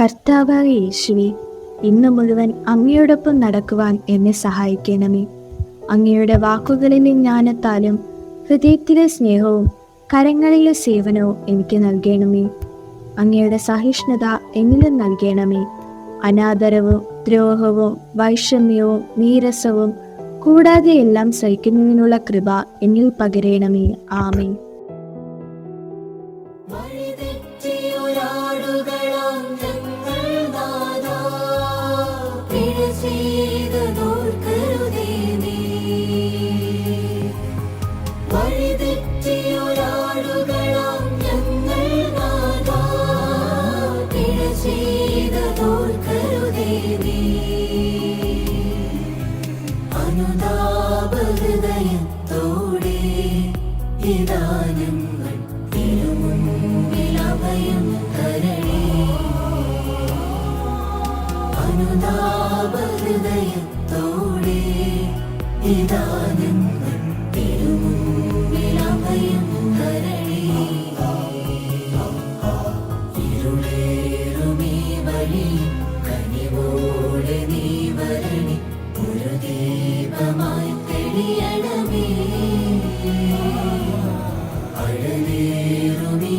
കർത്താവായ യേശുവെ ഇന്ന് മുഴുവൻ അങ്ങയോടൊപ്പം നടക്കുവാൻ എന്നെ സഹായിക്കണമേ. അങ്ങയുടെ വാക്കുകളിലെ ജ്ഞാനത്താലും ഹൃദയത്തിലെ സ്നേഹവും കരങ്ങളിലെ സേവനവും എനിക്ക് നൽകണമേ. അങ്ങയുടെ സഹിഷ്ണുത എന്നിലും നൽകണമേ. അനാദരവും ദ്രോഹവും വൈഷമ്യവും നീരസവും കൂടാതെ എല്ലാം സഹിക്കുന്നതിനുള്ള കൃപ എന്നിൽ പകരണമേ. ആമേ ഞങ്ങൾ അനുതാപഹൃദയത്തോടെ ഇതാ ഞങ്ങൾ തിരുമുമ്പിൽ അഭയം തരണേ. അനുതാപഹൃദയത്തോടെ ഇതാ ഞങ്ങൾ തിരുമുമ്പിൽ അഭയം തരണേ. ഇരുളേറുമീ വഴി കനിവോടെ നീ വരണി ഒരു ദീപമായി തെളിയണമേ. അഴലേറുമീ